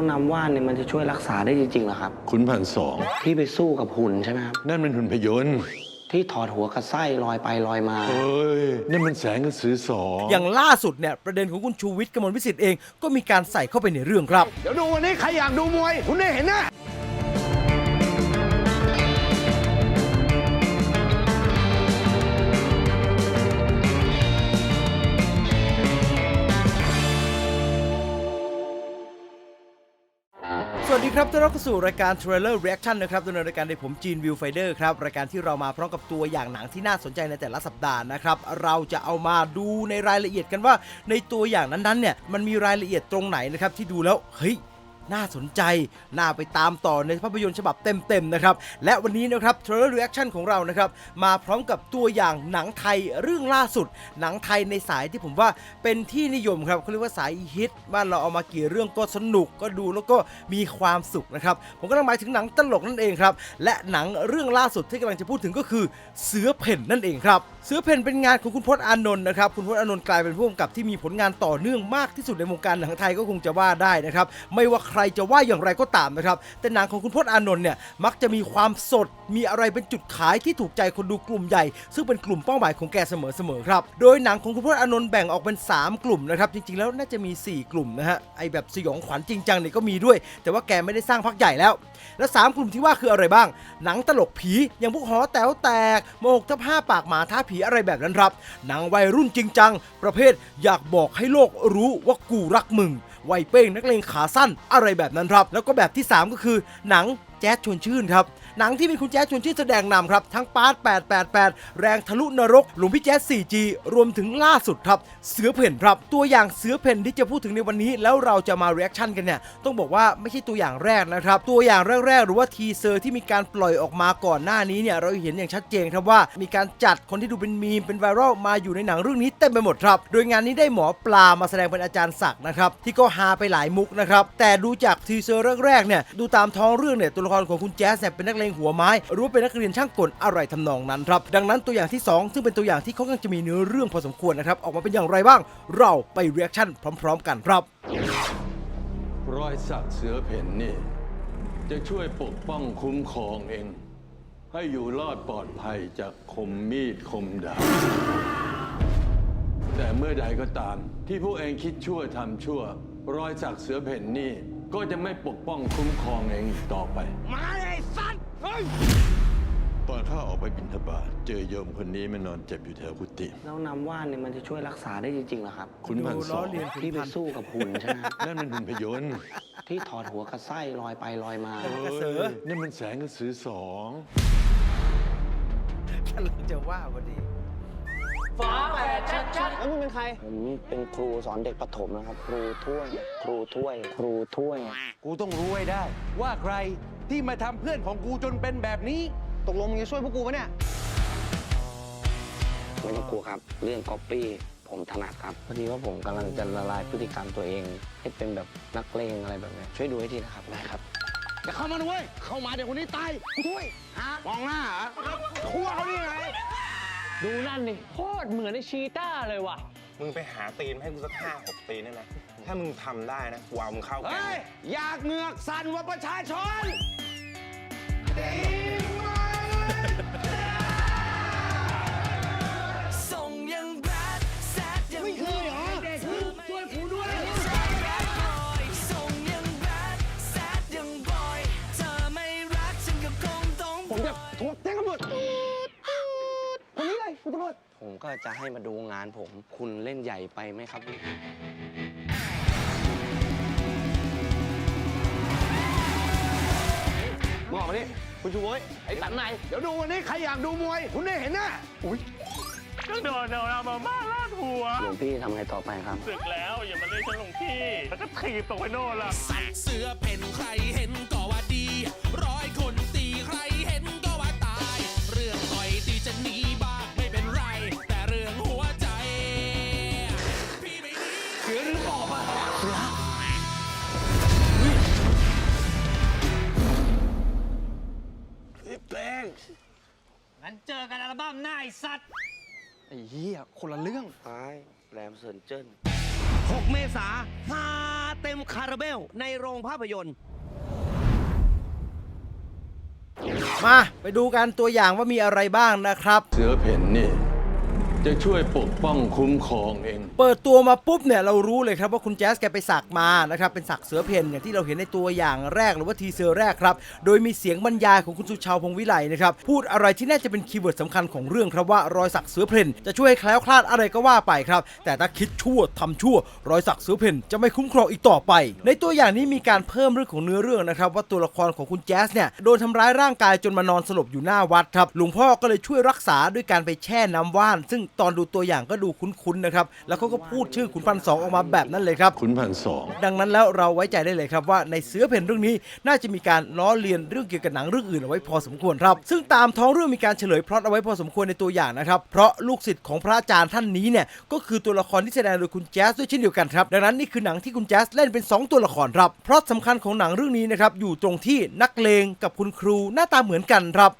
แล้วน้ำว่านเนี่ยมันจะช่วยรักษาได้จริงๆเหรอครับ ขุนพันสองที่ไปสู้กับหุ่นใช่ไหมครับ นั่นมันหุ่นพยนต์ที่ถอดหัวกับไส้ลอยไปลอยมา เอ้ยนั่นมันแสงกระสือสองอย่างล่าสุดเนี่ยประเด็นของคุณชูวิทย์กมลวิสิทธิ์เองก็มีการใส่เข้าไปในเรื่องครับ เดี๋ยวดูวันนี้ใครอยากดูมวย คุณได้เห็นแน่ ดีครับต้อนรับเข้าสู่รายการ Trailer Reaction นะครับดำเนินรายการโดยผมจีนวิวไฟเดอร์ครับ รายการที่เรามาพร้อมกับตัวอย่างหนังที่น่าสนใจในแต่ละสัปดาห์นะครับ เราจะเอามาดูในรายละเอียดกันว่า ในตัวอย่างนั้นๆเนี่ยมันมีรายละเอียดตรงไหนนะครับที่ดูแล้วเฮ้ย น่าสนใจ น่าไปตามต่อในภาพยนตร์ฉบับเต็มๆนะครับ และวันนี้นะครับ Trailer Reaction ของเรานะครับ มาพร้อมกับตัวอย่างหนังไทยเรื่องล่าสุด หนังไทยในสายที่ผมว่าเป็นที่นิยมครับเขาเรียกว่าสายฮิตบ้านเราเอามากี่เรื่องก็สนุกก็ดูแล้วก็มีความสุขนะครับ ผมก็ต้องหมายถึงหนังตลกนั่นเองครับ และหนังเรื่องล่าสุดที่กำลังจะพูดถึงก็คือเสือเพ่นนั่นเองครับเสือเพ่นเป็นงานของคุณพจน์อานนท์นะครับคุณพจน์อานนท์กลายเป็นผู้กำกับที่มีผลงานต่อเนื่องมากที่สุดในวงการหนังไทยก็คงจะว่าได้นะครับไม่ว่าใครจะว่าอย่างไรก็ตามนะครับ แต่หนังของคุณพจน์อานนท์เนี่ยมักจะมีความสด มีอะไรเป็นจุดขายที่ถูกใจคนดูกลุ่มใหญ่ ซึ่งเป็นกลุ่มเป้าหมายของแกเสมอๆครับ โดยหนังของคุณพจน์อานนท์แบ่งออกเป็น 3 กลุ่มนะครับ จริงๆ แล้วน่าจะมี 4 กลุ่มนะฮะ ไอแบบสยองขวัญจริงจังเนี่ยก็มีด้วย แต่ว่าแกไม่ได้สร้างพักใหญ่แล้ว และ 3 กลุ่มที่ว่าคืออะไรบ้าง หนังตลกผี อย่างพวกหอแต๋วแตกโมหกทับห้าปากหมาท้าผีอะไรแบบนั้นครับ หนังวัยรุ่นจริงจัง ประเภทอยากบอกให้โลกรู้ว่ากูรักมึง วัยเป้งนักเลงขาสั้นอะไรแบบนั้นครับ แล้วก็แบบที่ 3 ก็คือหนัง แจ๊สชวนชื่นครับหนังที่มีคุณแจ๊สชวนชื่นแสดงนำครับ ทั้งปาร์ต888 แรงทะลุนรก หลวงพี่แจ๊ส 4G รวมถึงล่าสุดครับ เสือเพ่นครับ ตัวอย่างเสือเพ่นที่จะพูดถึงในวันนี้ แล้วเราจะมา reaction กันเนี่ย ต้องบอกว่าไม่ใช่ตัวอย่างแรกนะครับ ตัวอย่างแรกๆ หรือว่าทีเซอร์ที่มีการปล่อยออกมาก่อนหน้านี้เนี่ย เราเห็นอย่างชัดเจนครับว่า มีการจัดคนที่ดูเป็นมีมเป็นไวรัลมาอยู่ในหนังเรื่องนี้เต็มไปหมดครับ โดยงานนี้ได้หมอปลามาแสดงเป็นอาจารย์ศักดิ์นะครับที่ก็ฮาไปหลายมุกนะครับแต่ดูจากทีเซอร์แรกๆเนี่ยดูตามท้องเรื่องเนี่ยตัวละครของคุณแจ๊สเนี่ยเป็นนักเลงหัวไม้รือว่าเป็นนักเรียนช่างกลอะไรทำนองนั้นครับ ดังนั้นตัวอย่างที่ 2 ซึ่งเป็นตัวอย่างที่ค่อนข้างจะมีเนื้อเรื่องพอสมควรนะครับ ออกมาเป็นอย่างไรบ้าง เราไปเรีแอคชั่นพร้อม ๆ กันครับ รอยสักเสือเพ่นนี่ จะช่วยปกป้องคุ้มครองเอง ให้อยู่รอดปลอดภัยจากคมมีดคมดาบแต่เมื่อใดก็ตาม ที่พวกเองคิดชั่วทำชั่ว รอยสักเสือเพ่นนี่ ก็จะไม่ปกป้องคุ้มครองเองอีกต่อไป มาไอ้สัตว์เฮ้ยตอนข้าออกไปบินทบาทเจอโยมคนนี้มันนอนเจ็บอยู่แถวกุฏิแล้วน้ำว่านเนี่ยมันจะช่วยรักษาได้จริงๆเหรอครับขุนพันสองดูล้อเลียนที่ไปสู้กับหุ่นใช่ไหมครับนั่นมันหุ่นพยนต์ที่ถอดหัวกับไส้ลอยไปลอยมากระสือเอ้ยนั่นมันแสงกระสือสองกำลังจะว่าพอดี แล้วมึงเป็นใคร ผมเป็นครูสอนเด็กประถมนะครับ ครูถ้วย ครูถ้วย ครูถ้วย กูต้องรู้ให้ได้ ว่าใครที่มาทำเพื่อนของกูจนเป็นแบบนี้ ตกลงมึงจะช่วยพวกกูปะเนี่ย ไม่ต้องกลัวครับ เรื่องก๊อปปี้ผมถนัดครับ พอดีว่าผมกำลังจะละลายพฤติกรรมตัวเอง ให้เป็นแบบนักเลงอะไรแบบเนี้ยช่วยดูให้ทีนะครับได้ครับ อย่าเข้ามาด้วยเข้ามาเดี๋ยวคนนี้ตายกูด้วยฮะมองหน้าเหรอคั่วเขานี่ไง ดูนั่นดิโคตรเหมือนในชีต้าเลยว่ะ มึงไปหาตีนมาให้กูสักห้าหกตีนได้ไหมถ้ามึงทำได้นะกูเอามึงเข้าแก๊งเฮ้ย อยากเหงือกสั่นว่าประชาชน จะให้มาดูงานผม คุณเล่นใหญ่ไปไหมครับพี่มึงออกมาดิคุณชูโว้ยไอ้ตันไหน เดี๋ยวดูวันนี้ใครอยากดูมวย คุณได้เห็นแน่อุ้ยก็โดนเอามาม่าลาดหัว หลวงพี่ทำไงต่อไปครับสึกแล้วอย่ามาเรียกฉันหลวงพี่ แล้วก็ถีบตกไปโน่นละสักเสือเพ่นใครเห็นก็ว่าดี ร้อยคน งั้นเจอกันอัลบั้มหน้าไอ้สัตว์ ไอ้เหี้ยคนละเรื่อง ท้ายแรมเซินเจิ้น 6 เมษาหาเต็มคาราเบล ในโรงภาพยนตร์ มา ไปดูกันตัวอย่างว่ามีอะไรบ้างนะครับ เสือเพ่นนี่ จะช่วยปกป้องคุ้มครองเอง เปิดตัวมาปุ๊บเนี่ยเรารู้เลยครับว่าคุณแจ๊สแกไปสักมานะครับเป็นสักเสือเพ่นอย่างที่เราเห็นในตัวอย่างแรกหรือว่าทีเซอร์แรกครับ โดยมีเสียงบรรยายของคุณสุชาวพงษ์วิไลนะครับพูดอะไรที่น่าจะเป็นคีย์เวิร์ดสำคัญของเรื่องครับว่ารอยสักเสือเพนจะช่วยให้แคล้วคลาดอะไรก็ว่าไปครับแต่ถ้าคิดชั่วทำชั่ว รอยสักเสือเพนจะไม่คุ้มครองอีกต่อไป ในตัวอย่างนี้มีการเพิ่มเรื่องของเนื้อเรื่องนะครับว่าตัวละครของคุณแจ๊สเนี่ยโดนทำร้ายร่างกายจนมานอนสลบอยู่หน้าวัดครับหลวงพ่อก็เลยช่วยรักษาด้วยการไปแช่น้ำว่าน ซึ่ง ตอนดูตัวอย่างก็ดูคุ้นๆนะครับ แล้วเขาก็พูดชื่อขุนพันสองออกมาแบบนั้นเลยครับ ขุนพันสองดังนั้นแล้วเราไว้ใจได้เลยครับว่าในเสือเพ่นเรื่องนี้น่าจะมีการล้อเลียนเรื่องเกี่ยวกับหนังเรื่องอื่นเอาไว้พอสมควรครับ ซึ่งตามท้องเรื่องมีการเฉลยพล็อตเอาไว้พอสมควรในตัวอย่างนะครับ เพราะลูกศิษย์ของพระอาจารย์ท่านนี้เนี่ยก็คือตัวละครที่แสดงโดยคุณแจ๊สด้วยเช่นเดียวกันครับ ดังนั้นนี่คือหนังที่คุณแจ๊สเล่นเป็น 2 ตัวละครครับ เพราะสำคัญของหนังเรื่องนี้นะครับอยู่ตรงที่นักเลงกับคุณครูหน้าตาเหมือนกันครับ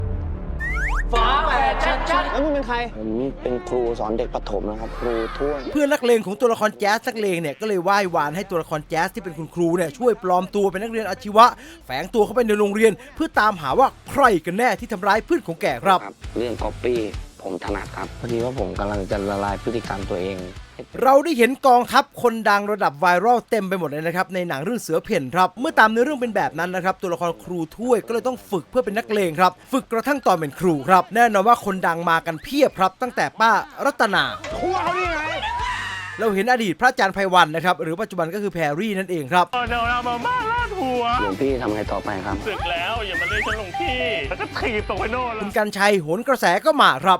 ผมเป็นครูสอนเด็กประถมนะครับ ครูถ้วยเพื่อนนักเลงของตัวละครแจ๊สนักเลงเนี่ยก็เลยไหว้วานให้ตัวละครแจ๊สที่เป็นคุณครูเนี่ยช่วยปลอมตัวเป็นนักเรียนอาชีวะ แฝงตัวเข้าไปในโรงเรียน เพื่อตามหาว่าใครกันแน่ที่ทำร้ายเพื่อนของแกครับ ครับ เรื่องก๊อปปี้ผมถนัดครับพอดีว่าผมกำลังจะละลายพฤติกรรมตัวเองให้ เป็นเราได้เห็นกองทัพคนดังระดับไวรัลเต็มไปหมดเลยนะครับในหนังเรื่องเสือเพ่นครับ เมื่อตามเนื้อเรื่องเป็นแบบนั้นนะครับ ตัวละครครูถ้วยก็เลยต้องฝึกเพื่อเป็นนักเลงครับ ฝึกกระทั่งตอนเป็นครูครับ แน่นอนว่าคนดังมากันเพียบครับตั้งแต่ป้ารัตนาทั่วเขานี่ไงเราเห็นอดีตพระอาจารย์ไพวันนะครับ หรือปัจจุบันก็คือแพรรี่นั่นเองครับเดี๋ยวเรามาม่าลาดหัวหลวงพี่ทำไงต่อไปครับสึกแล้วอย่ามาเรียกฉันหลวงพี่แล้วก็ถีบตกไปโน่นคุแล้วณกันชัยโหนกระแสก็มาครับ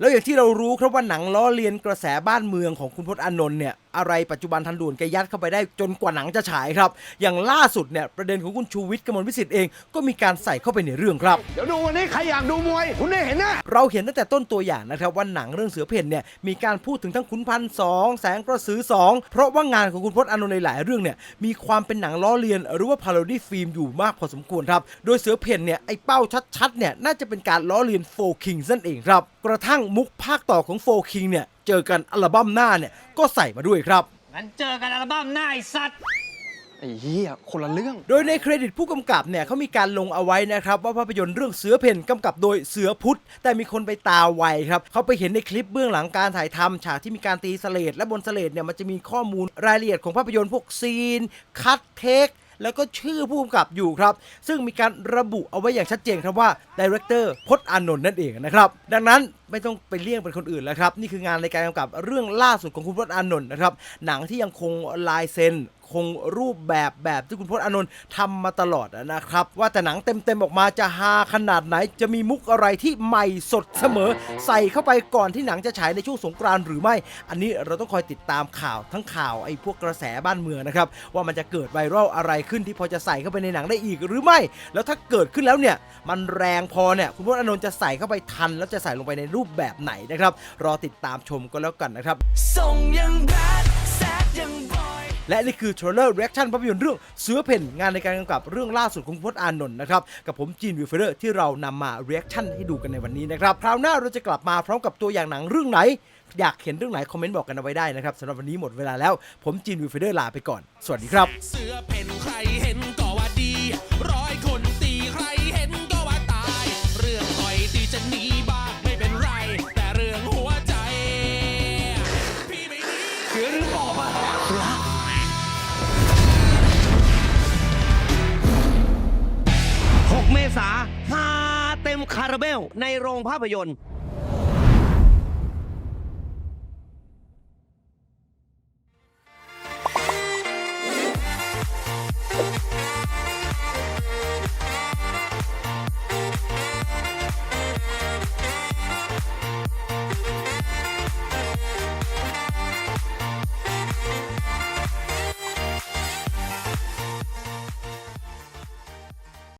แล้วอย่างที่เรารู้ครับว่าหนังล้อเลียนกระแสบ้านเมืองของคุณพจน์อานนท์เนี่ย อะไรปัจจุบันทันด่วนแกยัดเข้าไปได้จนกว่าหนังจะฉายครับ อย่างล่าสุดเนี่ยประเด็นของคุณชูวิทย์กมลวิสิทธิ์เองก็มีการใส่เข้าไปในเรื่องครับ เดี๋ยวดูวันนี้ใครอยากดูมวย คุณได้เห็นนะเราเห็นตั้งแต่ต้นตัวอย่างนะครับว่าหนังเรื่องเสือเพ่นเนี่ยมีการพูดถึงทั้งขุนพันสองแสงกระสือสองเพราะว่างานของคุณพจน์อานนท์ในหลายเรื่องเนี่ยมีความเป็นหนังล้อเลียน หรือว่าพาโรดี้ฟิล์มอยู่มากพอสมควรครับโดยเสือเพ่นเนี่ยไอ้เป้าชัดๆเนี่ยน่าจะเป็นการล้อเลียนโฟคิงนั่นเองครับกระทั่งมุกภาคต่อของโฟคิงเนี่ยเจอกันอัลบั้มหน้าเนี่ยก็ใส่มาด้วยครับ งั้นเจอกันอัลบั้มหน้าไอ้สัตว์ ไอ้เหี้ยคนละเรื่อง โดยในเครดิตผู้กำกับเนี่ยเขามีการลงเอาไว้นะครับ ว่าภาพยนตร์เรื่องเสือเพ่นกำกับโดยเสือพุทธ แต่มีคนไปตาไวครับเขาไปเห็นในคลิปเบื้องหลังการถ่ายทำฉากที่มีการตีสเลดและบนสเลดเนี่ยมันจะมีข้อมูลรายละเอียดของภาพยนตร์พวกซีน คัตเทค แล้วก็ชื่อผู้กำกับอยู่ครับ ซึ่งมีการระบุเอาไว้อย่างชัดเจนครับว่าดีเรคเตอร์พจน์อานนท์นั่นเองนะครับ ดังนั้นไม่ต้องไปเลี่ยงเป็นคนอื่นแล้วครับ นี่คืองานในการกำกับเรื่องล่าสุดของคุณพจน์อานนท์นะครับ หนังที่ยังคงลายเซ็น คงรูปแบบแบบที่คุณพจน์อานนท์ทำมาตลอดนะครับ ว่าแต่หนังเต็มๆออกมาจะฮาขนาดไหน จะมีมุกอะไรที่ใหม่สดเสมอ ใส่เข้าไปก่อนที่หนังจะฉายในช่วงสงกรานต์หรือไม่ อันนี้เราต้องคอยติดตามข่าวทั้งข่าวไอ้พวกกระแสบ้านเมืองนะครับว่ามันจะเกิดไวรัลอะไรขึ้นที่พอจะใส่เข้าไปในหนังได้อีกหรือไม่ แล้วถ้าเกิดขึ้นแล้วเนี่ยมันแรงพอเนี่ยคุณพจน์อานนท์จะใส่เข้าไปทัน แล้วจะใส่ลงไปในรูปแบบไหนนะครับรอติดตามชมก็แล้วกันนะครับแและนี่คือ Trailer Reaction ภาพยนตร์เรื่องเสือเพ่นงานในการกำกับเรื่องล่าสุดของคุณพจน์อานนท์นะครับ กับผมจีนวิวเฟเดอร์ที่เรานำมา Reaction ให้ดูกันในวันนี้นะครับคราวหน้าเราจะกลับมาพร้อมกับตัวอย่างหนังเรื่องไหน อยากเห็นเรื่องไหนคอมเมนต์บอกกันเอาไว้ได้นะครับสำหรับวันนี้หมดเวลาแล้วผมจีนวิวเฟเดอร์ลาไปก่อน สวัสดีครับ เสือเพ่นใครเห็นก็ ราเบลในโรงภาพยนตร์